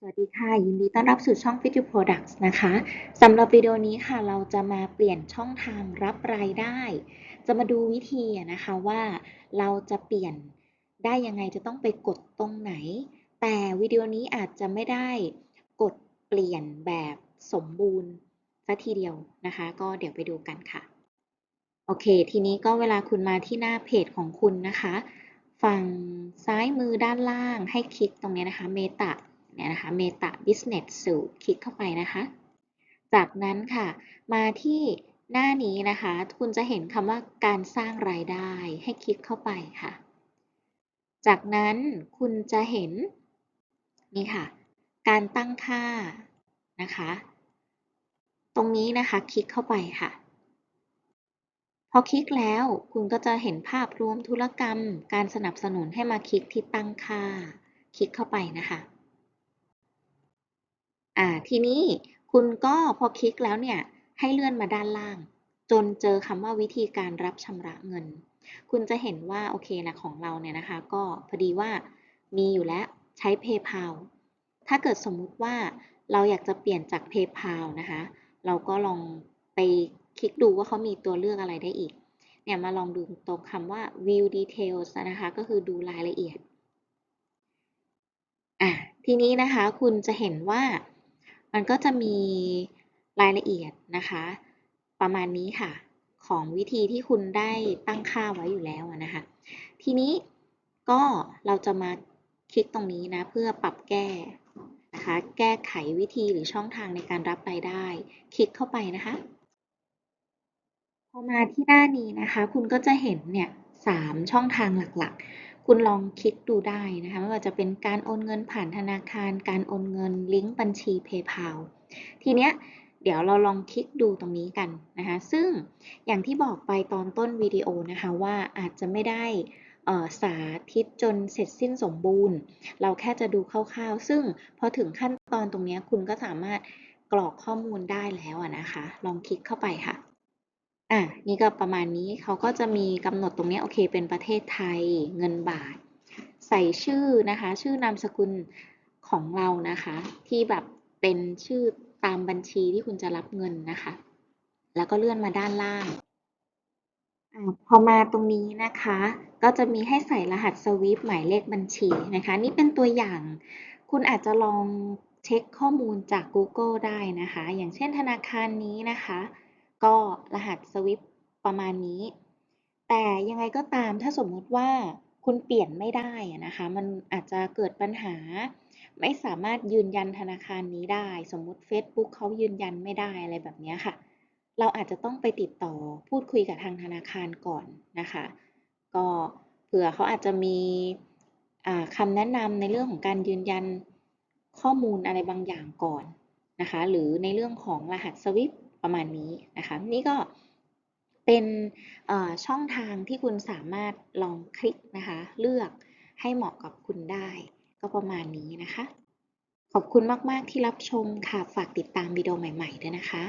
สวัสดีค่ะ ยินดีต้อนรับสู่ช่อง Fit You Products นะคะสำหรับวิดีโอนี้ค่ะ เราจะมาเปลี่ยนช่องทางรับรายได้ จะมาดูวิธีนะคะว่าเราจะเปลี่ยนได้ยังไงจะต้องไปกดตรงไหน แต่วิดีโอนี้อาจจะไม่ได้กดเปลี่ยนแบบสมบูรณ์ซะทีเดียวนะคะ ก็เดี๋ยวไปดูกันค่ะ โอเค ทีนี้ก็เวลาคุณมาที่หน้าเพจของคุณนะคะ ฝั่งซ้ายมือด้านล่างให้คลิกตรงนี้นะคะ Meta เนี่ยนะคะ Meta Business Suite คลิกเข้าไปนะคะ จากนั้นค่ะมาที่หน้านี้นะคะ คุณจะเห็นคำว่าการสร้างรายได้ให้คลิกเข้าไปค่ะ จากนั้นคุณจะเห็นนี่ค่ะ การตั้งค่านะคะ ตรงนี้นะคะคลิกเข้าไปค่ะ พอคลิกแล้วคุณก็จะเห็นภาพรวมธุรกรรม การสนับสนุนให้มาคลิกที่ตั้งค่า คลิกเข้าไปนะคะ อ่าทีนี้คุณก็พอคลิกแล้วเนี่ยให้เลื่อนมาด้านล่าง จนเจอคำว่าวิธีการรับชำระเงิน คุณจะเห็นว่าโอเคนะของเราเนี่ยนะคะ ก็พอดีว่ามีอยู่แล้วใช้ PayPal ถ้าเกิดสมมุติว่าเราอยากจะเปลี่ยนจาก PayPal นะคะ เราก็ลองไปคลิกดูว่าเขามีตัวเลือกอะไรได้อีก เนี่ยมาลองดูตรงคำว่า view details นะคะ ก็คือดูรายละเอียด อะ ทีนี้นะคะคุณจะเห็นว่า มันก็จะมีรายละเอียดนะคะ ประมาณนี้ค่ะ ของวิธีที่คุณได้ตั้งค่าไว้อยู่แล้วนะคะ ทีนี้ก็เราจะมาคลิกตรงนี้นะ เพื่อปรับแก้นะคะ แก้ไขวิธีหรือช่องทางในการรับรายได้ คลิกเข้าไปนะคะพอมาที่หน้านี้นะคะ คุณก็จะเห็นเนี่ยสามช่องทางหลักๆ คุณลองคลิกดูได้นะคะไม่ว่าจะเป็นการโอนเงินผ่านธนาคาร การโอนเงินลิงก์บัญชี PayPal ทีเนี้ยเดี๋ยวเราลองคลิกดูตรงนี้กันนะคะซึ่งอย่างที่บอกไปตอนต้นวิดีโอนะคะว่าอาจจะไม่ได้สาธิตจนเสร็จสิ้นสมบูรณ์ เราแค่จะดูคร่าวๆ ซึ่งพอถึงขั้นตอนตรงนี้คุณก็สามารถกรอกข้อมูลได้แล้วนะคะ ลองคลิกเข้าไปค่ะ นี่ก็ประมาณนี้เขาก็จะมีกำหนดตรงนี้โอเค เป็นประเทศไทยเงินบาท ใส่ชื่อนะคะ ชื่อนามสกุลของเรานะคะ ที่แบบเป็นชื่อตามบัญชีที่คุณจะรับเงินนะคะ แล้วก็เลื่อนมาด้านล่างอพอมาตรงนี้นะคะ ก็จะมีให้ใส่รหัสสวิฟหมายเลขบัญชีนะคะ นี่เป็นตัวอย่าง คุณอาจจะลองเช็คข้อมูลจาก Google ได้นะคะ อย่างเช่นธนาคารนี้นะคะ ก็รหัสสวิฟ ประมาณนี้ แต่ยังไงก็ตามถ้าสมมุติว่าคุณเปลี่ยนไม่ได้นะคะ มันอาจจะเกิดปัญหา ไม่สามารถยืนยันธนาคารนี้ได้ สมมุติ Facebook เขายืนยันไม่ได้อะไรแบบนี้ค่ะ เราอาจจะต้องไปติดต่อพูดคุยกับทางธนาคารก่อนนะคะ ก็เผื่อเขาอาจจะมีคำแนะนำในเรื่องของการยืนยันข้อมูลอะไรบางอย่างก่อนนะคะ หรือในเรื่องของรหัสสวิฟประมาณนี้นะคะ นี่ก็ เป็นช่องทางที่คุณสามารถลองคลิกนะคะ เลือกให้เหมาะกับคุณได้ ก็ประมาณนี้นะคะ ขอบคุณมาก ๆ ที่รับชมค่ะ ฝากติดตามวิดีโอใหม่ ๆ ด้วยนะคะ